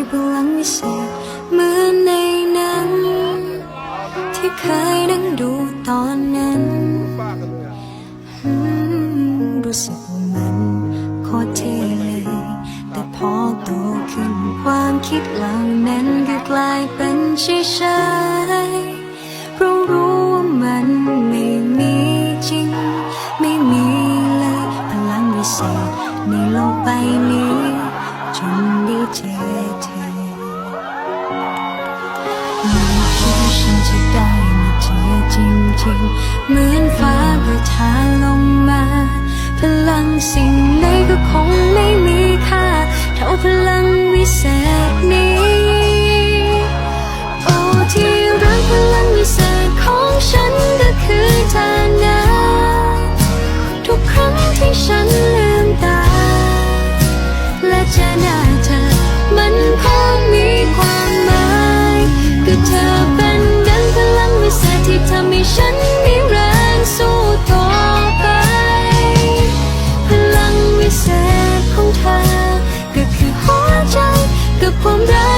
วิเศษเหมือนในหนังที่เคยนั่งดูตอนนั้นรู้สึกว่ามันโคตรเท่เลยแต่พอโตขึ้นความคิดเหล่านั้นก็กลายเป็นเฉยๆเรารู้ว่ามันไม่มีจริง ไม่มีเลยพลังวิเศษในโลกใบนี้ จนได้เจอ ริง เหมือนฟ้าประทาลงมา พลังสิ่งไหนก็คงไม่มีค่า เท่าพลังวิเศษนี้ โอ้ที่รักพลังวิเศษของฉันก็คือเธอนะทุกครั้งที่ฉันลืมตา และเจอหน้ับความรัก